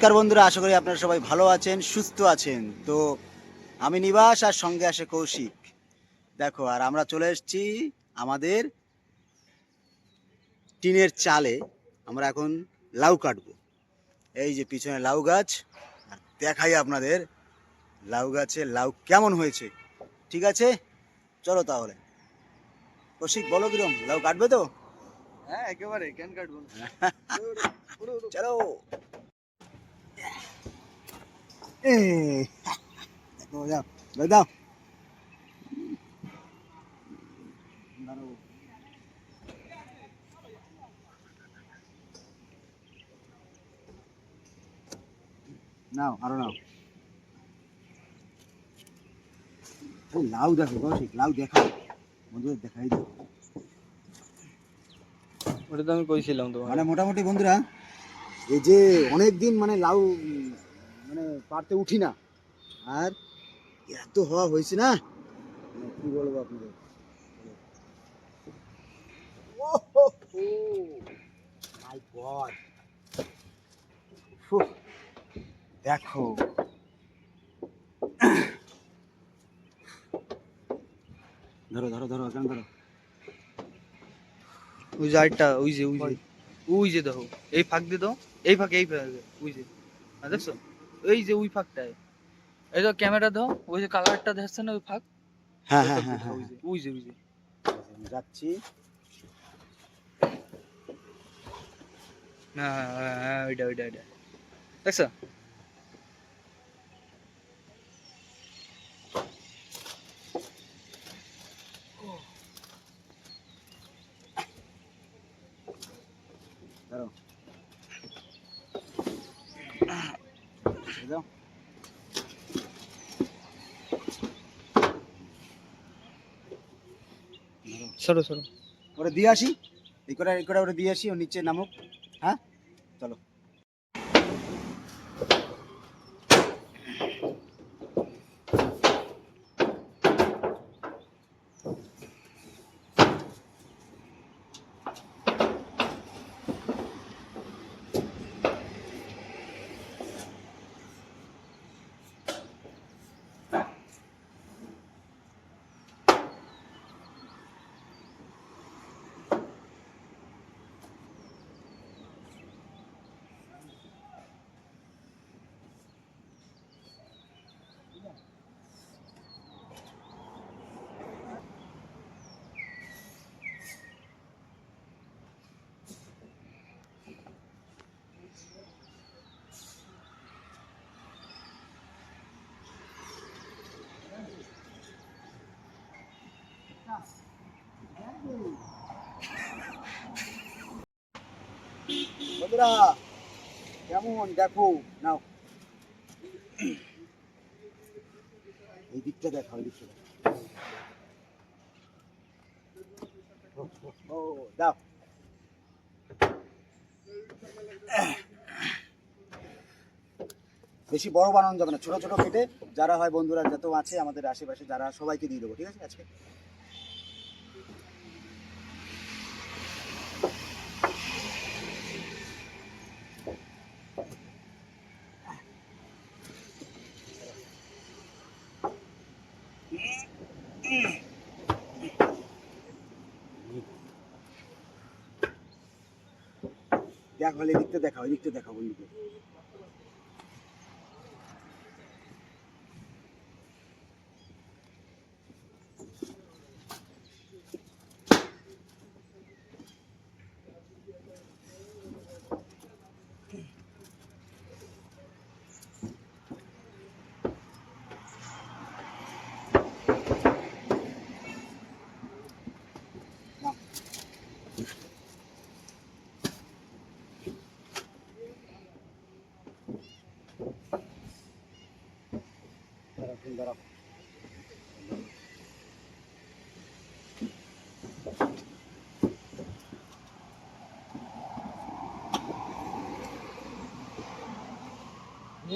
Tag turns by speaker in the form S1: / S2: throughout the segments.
S1: নমস্কার বন্ধুরা আশা করি আপনারা সবাই ভালো আছেন সুস্থ আছেন তো আমি নিবাস আর সঙ্গে আসে কৌশিক দেখো আর আমরা চলে এসেছি আমাদের টিনের চালে আমরা এখন লাউ কাটবো এই যে পিছনে লাউ গাছ আর দেখাই আপনাদের লাউ গাছে লাউ কেমন হয়েছে ঠিক আছে চলো তাহলে কৌশিক বলো কিরম লাউ কাটবে তো
S2: হ্যাঁ একেবারে কেন কাটবো
S1: চলো Hey. Let go down. No, I don't know. Oh, লাউ দেখো কৌশিক দেখাই
S2: ওটা তো আমি কইছিলাম তো মানে
S1: মোটামুটি বন্ধুরা এই যে অনেক দিন মানে লাউ মানে পারতে উঠি না আর এত হওয়া হয়েছে না কি বলবো আপনাদের দেখো ধরো ধরো ধরো কেন ধরো
S2: ওই যে আরেকটা ওই যে ওই যে ওই যে দেখো এই ফাঁক দিয়ে দাও এই ফাঁকে এই ফাঁকে ওই যে দেখছো ওই যে ওই ফাঁকটায় এই তো ক্যামেরা দাও ওই যে কালারটা না ওই ফাঁক
S1: হ্যাঁ হ্যাঁ হ্যাঁ হ্যাঁ ওই যে হ্যাঁ। ওই যে যাচ্ছি
S2: হ্যাঁ হ্যাঁ, হ্যাঁ হ্যাঁ ওইটা ওইটা ওইটা দেখছো
S1: যাও সরো সরো ওরা দিয়ে আসি এই করে এই করে ওরা দিয়ে আসি ও নিচে নামুক হ্যাঁ চলো তোমরা কেমন দেখো নাও এই দিকটা দেখো এই দিকটা বেশি বড় বানানো যাবে না ছোট ছোট কেটে যারা হয় বন্ধুরা যত আছে আমাদের আশেপাশে যারা সবাইকে দিয়ে দেবো ঠিক আছে আজকে দেখ হলে এদিকটা দেখা ওই দিকটা দেখা ওই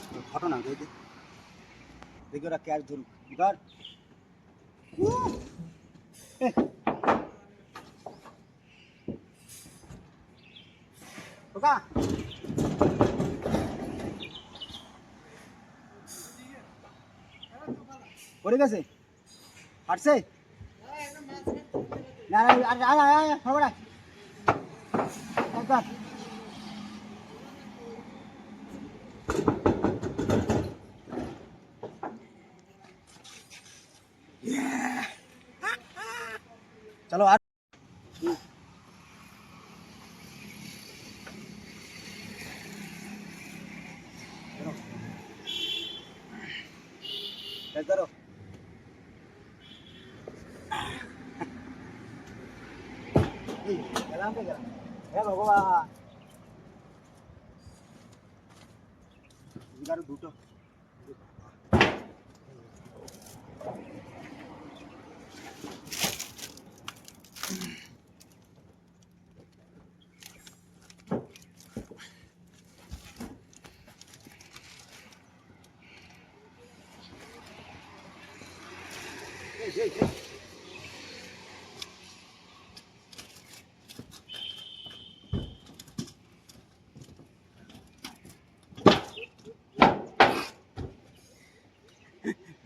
S1: আসলো ঘটনা বুঝলি দেখি ওরা ক্যাশ ধরুক ধর খোকা পড়ে গেছে হাঁটছে না না আরে चलो आज करो adelante, adelante. Hello, go on. You got a boot up.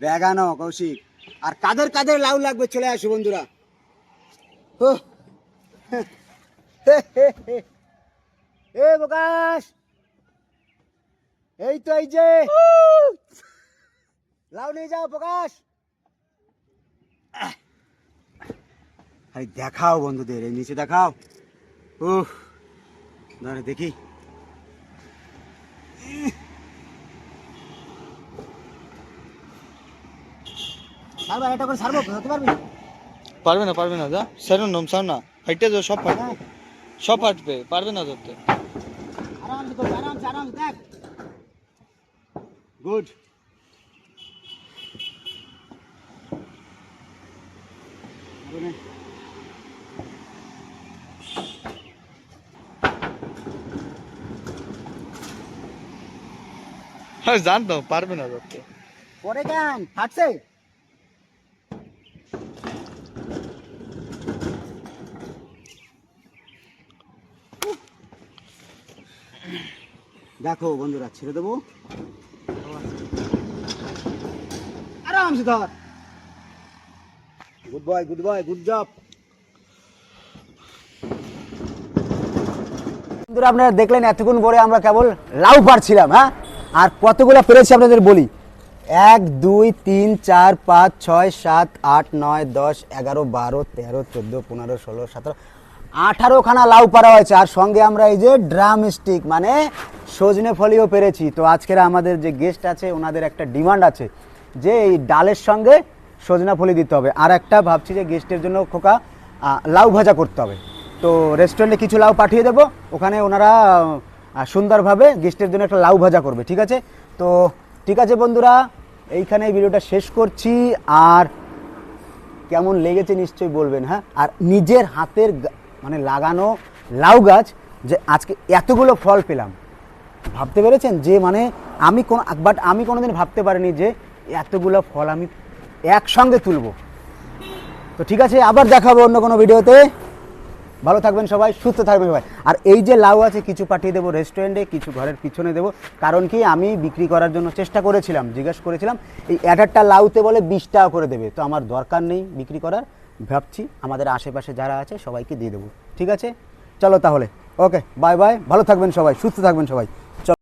S1: বেগানো Kaushik আর কাদের কাদের লাউ লাগবে চলে আসো বন্ধুরা এ বকাশ এই তো এই যে লাউ নিয়ে যাও প্রকাশ আরে দেখাও বন্ধুদের এই নিচে দেখাও উহ দেখি সারবা এটা করে সারবো ধরতে পারবি
S2: পারবে না পারবে না না সব ফাট সব ফাটবে পারবে না ধরতে
S1: দেখ গুড
S2: পারবে না ধরতে
S1: পরে কেন থাকছে দেখো বন্ধুরা ছেড়ে দেবো আরামসে ধর good boy good boy good job বন্ধুরা আপনারা দেখলেন এতক্ষণ পরে আমরা কেবল লাউ পারছিলাম হ্যাঁ আর কতগুলো পেরেছি আপনাদের বলি এক দুই তিন চার পাঁচ ছয় সাত আট নয় দশ এগারো বারো তেরো চোদ্দো পনেরো ষোলো সতেরো আঠারো খানা লাউ পারা হয়েছে আর সঙ্গে আমরা এই যে ড্রাম স্টিক মানে সজনে ফলিও পেরেছি তো আজকের আমাদের যে গেস্ট আছে ওনাদের একটা ডিমান্ড আছে যে এই ডালের সঙ্গে সজনা ফলি দিতে হবে আর একটা ভাবছি যে গেস্টের জন্য খোকা লাউ ভাজা করতে হবে তো রেস্টুরেন্টে কিছু লাউ পাঠিয়ে দেবো ওখানে ওনারা সুন্দরভাবে গেস্টের জন্য একটা লাউ ভাজা করবে ঠিক আছে তো ঠিক আছে বন্ধুরা এইখানে ভিডিওটা শেষ করছি আর কেমন লেগেছে নিশ্চয়ই বলবেন হ্যাঁ আর নিজের হাতের মানে লাগানো লাউ গাছ যে আজকে এতগুলো ফল পেলাম ভাবতে পেরেছেন যে মানে আমি কোনো বাট আমি কোনো দিন ভাবতে পারিনি যে এতগুলো ফল আমি একসঙ্গে তুলব তো ঠিক আছে আবার দেখাবো অন্য কোনো ভিডিওতে ভালো থাকবেন সবাই সুস্থ থাকবেন সবাই আর এই যে লাউ আছে কিছু পাঠিয়ে দেবো রেস্টুরেন্টে কিছু ঘরের পিছনে দেবো কারণ কি আমি বিক্রি করার জন্য চেষ্টা করেছিলাম জিজ্ঞেস করেছিলাম এই এক একটা লাউতে বলে বিশ টাকা করে দেবে তো আমার দরকার নেই বিক্রি করার ভাবছি আমাদের আশেপাশে যারা আছে সবাইকে দিয়ে দেবো ঠিক আছে চলো তাহলে ওকে বাই বাই ভালো থাকবেন সবাই সুস্থ থাকবেন সবাই